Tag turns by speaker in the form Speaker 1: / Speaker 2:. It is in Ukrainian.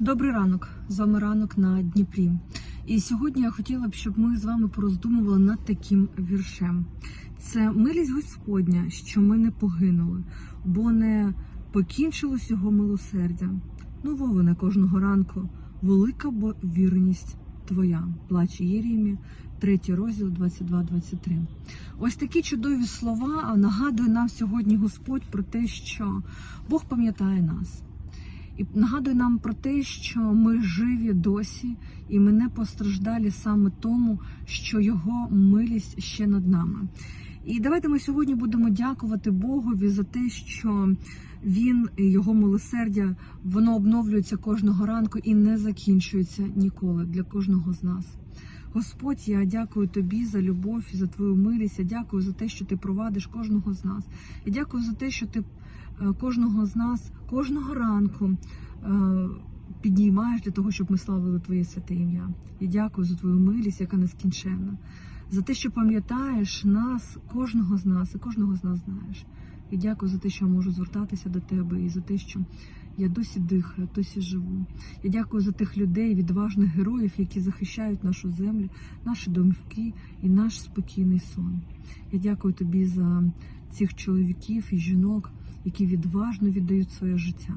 Speaker 1: Добрий ранок, з вами ранок на Дніпрі. І сьогодні я хотіла б, щоб ми з вами пороздумували над таким віршем. Це милість Господня, що ми не погинули, бо не покінчилось його милосердя. Нововина кожного ранку, велика бо вірність твоя. Плач Єрімі, третій розділ 22-23. Ось такі чудові слова нагадує нам сьогодні Господь про те, що Бог пам'ятає нас. І нагадує нам про те, що ми живі досі, і ми не постраждалі саме тому, що його милість ще над нами. І давайте ми сьогодні будемо дякувати Богові за те, що він і його милосердя воно обновлюється кожного ранку і не закінчується ніколи для кожного з нас. Господь, я дякую тобі за любов і за твою милість. Я дякую за те, що ти провадиш кожного з нас. Я дякую за те, що ти е, кожного з нас кожного ранку е, підіймаєш для того, щоб ми славили Твоє святе ім'я. Я дякую за твою милість, яка нескінченна, за те, що пам'ятаєш нас, кожного з нас, і кожного з нас знаєш. І дякую за те, що я можу звертатися до тебе, і за те, що я досі дихаю, досі живу. Я дякую за тих людей, відважних героїв, які захищають нашу землю, наші домівки і наш спокійний сон. Я дякую тобі за цих чоловіків і жінок, які відважно віддають своє життя.